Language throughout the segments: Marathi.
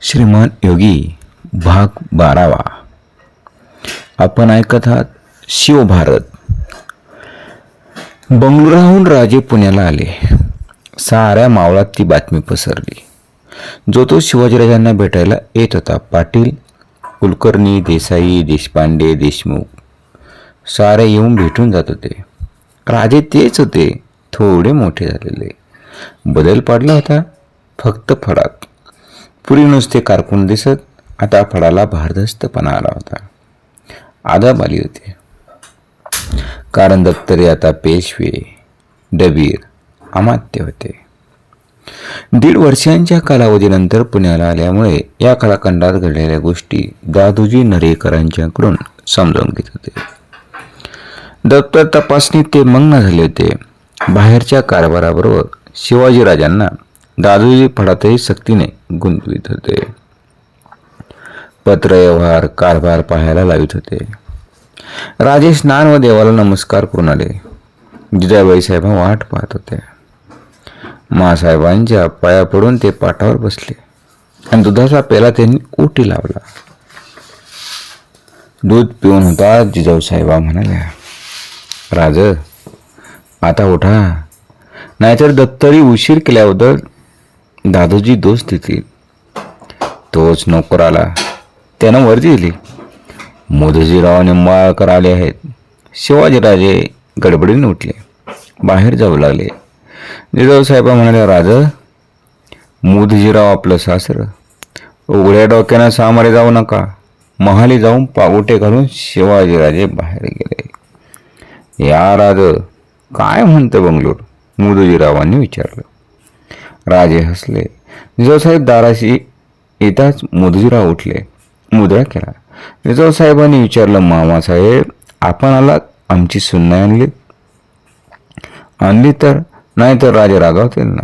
श्रीमान योगी भाग बारावा. आपण ऐकत आहात शिवभारत. बंगळुराहून राजे पुण्याला आले. साऱ्या मावळात ती बातमी पसरली. जो तो शिवाजीराजांना भेटायला येत होता पाटील कुलकर्णी देसाई देशपांडे देशमुख सारे येऊन भेटून जात होते. राजे तेच होते थोडे मोठे झालेले. बदल पडला होता फक्त फडात पुरी नुसते कारकून दिसत आता फळाला भारदस्तपणा आला होता. आदाब आली होती. कारण दत्तरे आता पेशवे डबीर अमात्य होते. दीड वर्षांच्या कालावधीनंतर पुण्याला आल्यामुळे या कालखंडात घडलेल्या गोष्टी दादोजी नरेकरांच्याकडून समजावून घेत होते. दप्तर तपासणीत ते मग्न झाले होते. बाहेरच्या कारभाराबरोबर शिवाजीराजांना दादोजी फडातही सक्तीने गुंतवित होते. पत्र व्यवहार कारभार पाहायला लावित होते. राजे स्नान व देवाला नमस्कार करून आले. जिजाबाई साहेबा वाट पाहत होते. मासाहेबांच्या पाया पडून ते पाठावर बसले. आणि दुधाचा पेला त्यांनी ओटी लावला. दूध पिऊन होता जिजाऊ साहेबा म्हणाल्या राज आता उठा. नाहीतर दत्तरी उशीर केल्याबद्दल दादोजी दोष देतील तोच नोकर आला. त्यानं वर्दी दिली. मोदीजीराव निंबाळकर आले आहेत. शिवाजीराजे गडबडीने उठले. बाहेर जाऊ लागले. जिजाऊ साहेब म्हणाले राजा मोदीजीराव आपलं सासर. उघड्या डोक्यानं सामोरे जाऊ नका. महाली जाऊन पागोटे घालून शिवाजीराजे बाहेर गेले. या राज काय म्हणतं बंगलोर? मुदजीरावांनी विचारलं. राजे हसले. निजामसाहेब दाराशी येताच मुदजीराव उठले. मुद्रा केला. निजावसाहेबांनी विचारलं मामासाहेब आपण आलात आमची सुन्ना आणली? आणली तर नाही तर राजे रागावतील ना.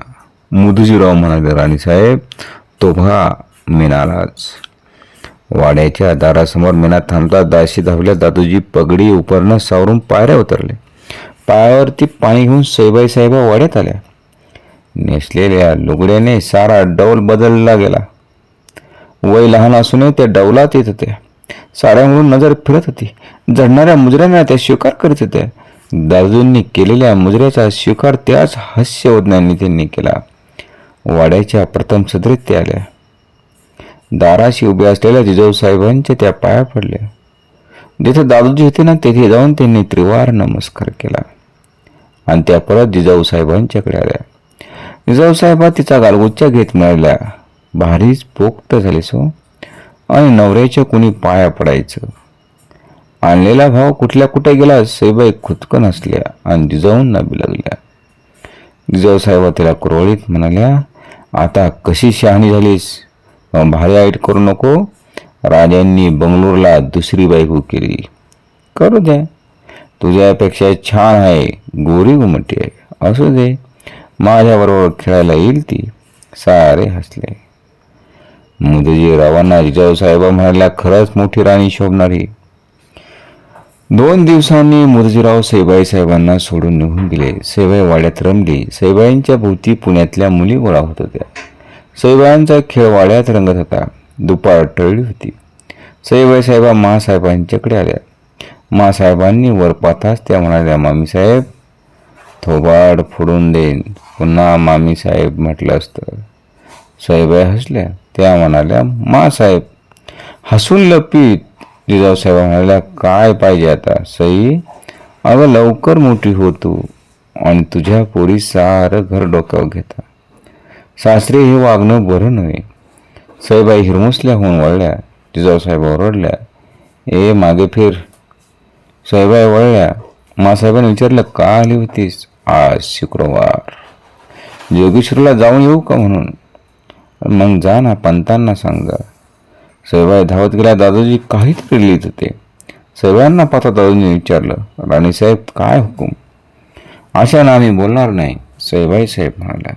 मुदुजीराव म्हणाले राणीसाहेब तो भा मीनालाच वाड्याच्या दारासमोर मीना थांबता दाशी धावल्या दादूजी पगडी उपरणं सावरून पायऱ्या उतरले. पायावरती पाणी घेऊन सैबाई साहेबा वाड्यात आल्या. नेसलेल्या लुगड्याने सारा डौल बदलला गेला. वय लहान असूनही त्या डौलात येत होत्या. साऱ्यावरून नजर फिरत होती. झडणाऱ्या मुजऱ्यांना त्या स्वीकार करीत होत्या. दादूंनी केलेल्या मुजऱ्याचा स्वीकार त्याच हास्यवदनांनी त्यांनी केला. वाड्याच्या प्रथम सदरीत त्या आल्या. दाराशी उभ्या असलेल्या जिजाऊ साहेबांच्या त्या पाया पडल्या. जिथे दादूजी होते ना तेथे जाऊन त्यांनी त्रिवार नमस्कार केला. आणि त्या परत जिजाऊ साहेबांच्याकडे आल्या. जाऊसाहेबा तिचा गालगुच्चा घेत मिळाल्या. भारीच पोक्त झाले सो हो. आणि नवऱ्याच्या कुणी पाया पडायचं. आणलेला भाव कुठल्या कुठे गेला सईबाई खुदकन असल्या आणि जिजाऊन नाबी लागल्या. जिजाऊसाहेबा तिला कुरवळीत म्हणाल्या आता कशी शहाणी झालीस? भारी आईट करू नको. राजांनी बंगलोरला दुसरी बायको केली. करू द्या तुझ्यापेक्षा छान आहे. गोरी गुमटी आहे. असू दे. माझ्याबरोबर खेळायला येईल ती. सारे हसले. मुदजीरावांना रावांना साहेबा म्हणाल्या खरंच मोठी राणी शोभणारी. दोन दिवसांनी मुरजीराव सैबाई साहेबांना सोडून निघून गेले. सैबाई वाड्यात रमली. सैबाईंच्या भोवती पुण्यातल्या मुली गोळा होत होत्या. सैबाईंचा खेळ वाड्यात रंगत होता. दुपार टळली होती. सैबाई साहेबा मासाहेबांच्याकडे आल्या. मासाहेबांनी वर पाहताच त्या म्हणाल्या मामीसाहेब थोबाड फोडून देईन. पुन्हा मामी साहेब म्हटलं असतं. साहेबाई हसल्या. त्या म्हणाल्या मासाहेब हसून लपीत. जिजाऊ साहेब म्हणाल्या काय पाहिजे आता सई? अगं लवकर मोठी हो तू आणि तुझ्या पोरी सारं घर डोक्यावर घेता. सासरे हे वागणं बरं नव्हे. साहेबाई हिरमुसल्या होऊन वळल्या. जिजाऊ साहेब ओरडल्या ए मागे फिर. साईबाई वळल्या मासाहेबांनी विचारलं का आली होतीस? आज शुक्रवार. जोगेश्वरला जाऊन येऊ का म्हणून? मग जा ना पंतांना सांगा. सैबाई धावत गेल्या दादोजी काहीतरी लिहित होते. सर्वांना पाहता दादोजीने विचारलं राणीसाहेब काय हुकूम? अशा ना आम्ही बोलणार नाही सैबाई साहेब म्हणाल्या.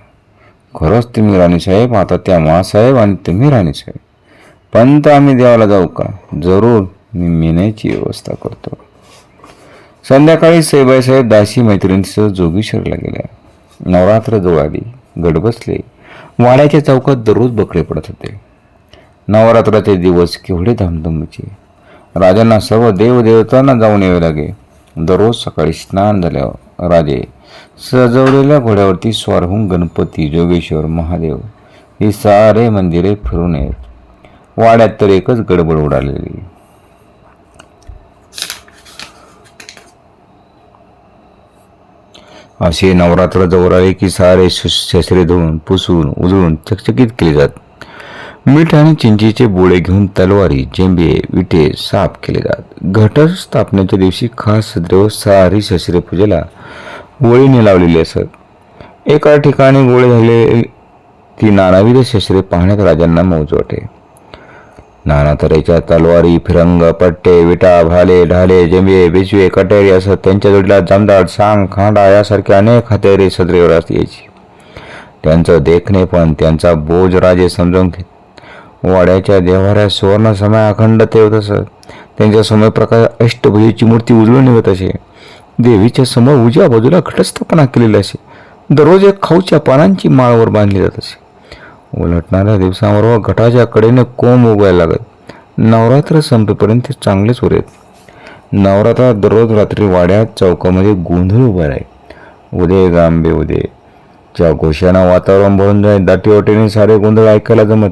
खरंच तुम्ही राणीसाहेब आता त्या मासाहेब आणि तुम्ही राणीसाहेब पंत आम्ही देवाला जाऊ का? जरूर मी मेण्याची व्यवस्था करतो. संध्याकाळी सैबाई दासी मैत्रिणीसह जोगेश्वरला गेल्या. नवरात्र जवळ आली गड बसले. वाड्याच्या चौकात दररोज बकडे पडत होते. नवरात्राचे दिवस केवढे धामधुमीचे. राजांना सर्व देवदेवतांना जाऊन यावे लागे. दररोज सकाळी स्नान झाल्यावर राजे सजवलेल्या घोड्यावरती स्वार होऊन गणपती जोगेश्वर महादेव ही सारे मंदिरे फिरून येत. वाड्यात तर एकच गडबड उडालेली. असे नवरात्र जवळ आले की सारे शस्त्रे धुवून पुसून उजळून चकचकीत केले जात. मीठ आणि चिंचेचे बोळे घेऊन तलवारी जेंबे विटे साफ केले जात. घट स्थापनेच्या दिवशी खास द्रव सारी शस्त्रे पूजेला गोळीने लावलेली असत. एका ठिकाणी गोळे झाले ती नानाविध शस्त्रे पाहण्यात राजांना मौज वाटे. नाना तऱ्हेच्या तलवारी फिरंग पट्टे विटा भाले ढाले जंबे बिचवे कटेरी असं त्यांच्या जोडीला जमदाट सांग खांडा यासारखे अनेक हत्यारे सदरेवर यायची. त्यांचं देखणे पण त्यांचा बोज राजे समजून घेत. वाड्याच्या देवाऱ्या सुवर्ण समय अखंड तेवत असत त्यांच्यासमोर प्रकाश अष्टभुजीची मूर्ती उजळून निघत असे. देवीच्या समोर उजव्या बाजूला घटस्थापना केलेली असे. दररोज एक खाऊच्या पानांची माळवर बांधली जात असे. उलटणाऱ्या दिवसांवर घटाच्या कडेने कोंब उगायला लागत. नवरात्र संपेपर्यंत ते चांगलेच उरेत नवरात्रात दररोज रात्री वाड्यात चौकामध्ये गोंधळ उभा राहील. उदे गांबे उदे. ज्या घोषानं वातावरण भरून जाईल दाटीवाटीने सारे गोंधळ ऐकायला जमत.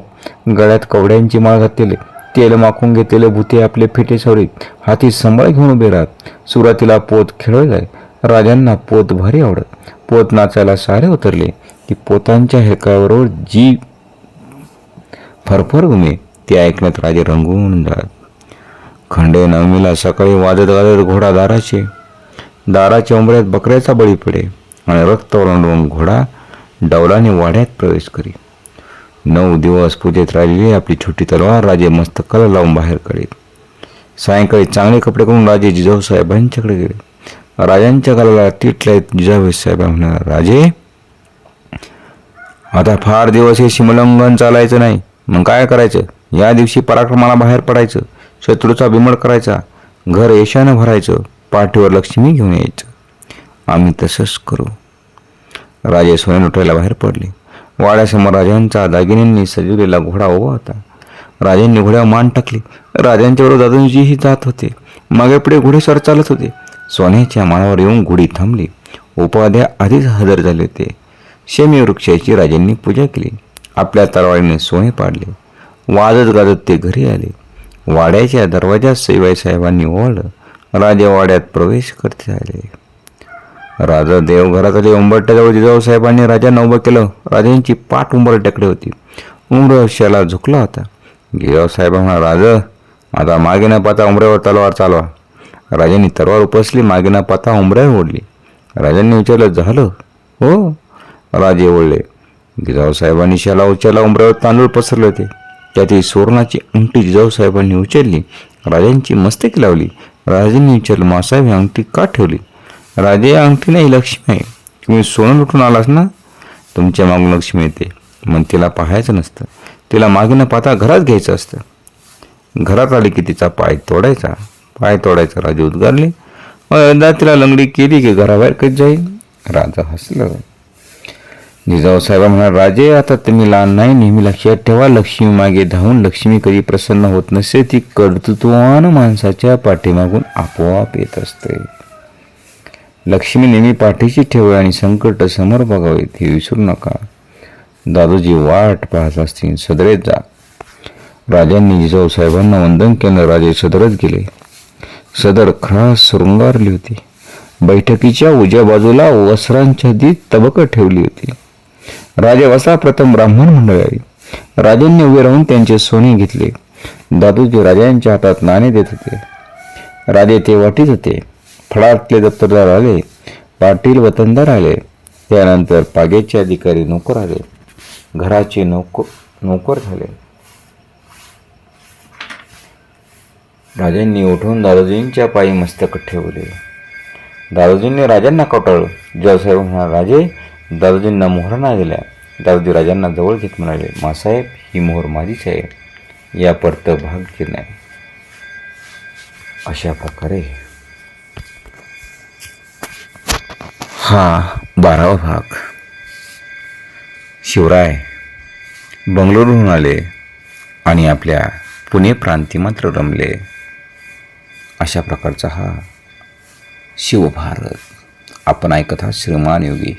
गळ्यात कवड्यांची माळ घातलेले तेल माखून घेतलेले भूते आपले फिटे सवरीत. हाती संभाळ घेऊन उभे राहत. सुरुवातीला पोत खेळत जाय राजांना पोत भारी आवडत. पोत नाचायला सारे उतरले. की पोतांच्या हेकाबरोबर जी फरफर घुमे ते ऐकण्यात राजे रंगून जात खंडे नवमीला सकाळी वाजत वाजत घोडा दाराचे. दाराच्या उंबऱ्यात बकऱ्याचा बळी पडे आणि रक्त ओलांडून घोडा डौलाने वाड्यात प्रवेश करी. नऊ दिवस पूजेत राहिलेली आपली छोटी तलवार राजे मस्तकाला लावून बाहेर काढीत सायंकाळी चांगले कपडे करून राजे जिजाऊ साहेबांच्याकडे गेले. राजांच्या कलाला तिटले जिजाऊ साहेब म्हणणार राजे आता फार दिवस हे सीमोल्लंघन चालायचं नाही. मग काय करायचं? या दिवशी पराक्रमाला बाहेर पडायचं. शत्रूचा बिमड करायचा. घर यशानं भरायचं. पाठीवर लक्ष्मी घेऊन यायचं. आम्ही तसंच करू. राजे सोने उठायला बाहेर पडले. वाड्यासमोर राजांचा दागिन्यांनी सजवलेला घोडा उभा होता. राजांनी घोड्यावर मान टाकली. राजांच्यावर दादूजीही जात होते. मागे पुढे सर चालत होते. सोन्याच्या मानावर येऊन घोडी थांबली. उपाध्या आधीच हजर झाले होते. शमी वृक्षाची राजांनी पूजा केली. आपल्या तलवारीने सोने पाडले. वाजत गाजत ते घरी आले. वाड्याच्या दरवाज्यात सईबाई साहेबांनी ओळलं राजा वाड्यात प्रवेश करते आले राजा देवघराकडे उंबरट्याजवळ जिजाऊ साहेबांनी राजांना उभं केलं. राजांची पाठ उंबरट्याकडे होती. उमर शाला झुकला होता. जिजाऊ साहेब म्हणा राजा आता मागे न पाता उमऱ्यावर तलवार चालवा. राजांनी तलवार उपसली मागे न पाता उमऱ्यावर ओढली. राजांनी विचारलं झालं? हो. राजे ओढले. जिजाऊसाहेबांनी शाला उचलला उमऱ्यावर तांदूळ पसरले होते. त्यातील सुवर्णाची अंगठी जिजाऊसाहेबांनी उचलली. राजांची मस्तकी लावली. राजांनी विचारलं मासाहेब ही अंगठी का ठेवली? राजे या अंगठी नाही लक्ष्मी आहे. तुम्ही सोनं लुटून आलास ना? तुमच्या मागून लक्ष्मी येते. मग तिला पाहायचं नसतं. तिला मागे न पाहता घरात घ्यायचं असतं. घरात आली की तिचा पाय तोडायचा. पाय तोडायचा. राजे उद्गारले. मग एकदा तिला लंगडी केली की घराबाहेर कधी जाईल राजा हसलं. जिजाऊसाहेबा म्हणाल राजे आता तुम्ही लहान नाही नेहमी लक्षात ठेवा लक्ष्मी मागे धावून लक्ष्मी कधी प्रसन्न होत नसे ती कर्तृत्वान माणसाच्या पाठीमागून आपोआप येत असते. लक्ष्मी नेहमी पाठीशी ठेवा आणि संकट समोर बघावेत हे विसरू नका. दादोजी वाट पाहत असतील सदरेत जा. राजांनी जिजाऊ साहेबांना वंदन केलं राजे सदरच गेले. सदर खास शृंगारली होती. बैठकीच्या उजव्या बाजूला वस्त्रांच्या दीत तबकं ठेवली होती. राजे वसा प्रथम ब्राह्मण मंडळी राजांनी उभे राहून त्यांचे सोने घेतले. दादूजी राजांच्या हातात नाणे देत होते. राजे ते वाटीत होते. फळातले दप्तरदार आले. पाटील वतनदार आले. त्यानंतर पागेचे अधिकारी नोकर आले. घराचे नोकर नोकर झाले. राजांनी उठून दादोजींच्या पायी मस्तक ठेवले. दादोजींनी राजांना कवटाळलं जेव्हासाहेब म्हणाले राजे दादाजींना मोहर दिल्या. दादाजी राजांना जवळ घेत म्हणाले मासाहेब ही मोहर माझीच आहे. या परत भाग्य नाही. अशा प्रकारे हा बारावा भाग. शिवराय बंगलोरहून आले आणि आपल्या पुणे प्रांती मात्र रमले. अशा प्रकारचा हा शिवभारत. आपण ऐकत आहात श्रीमान योगी.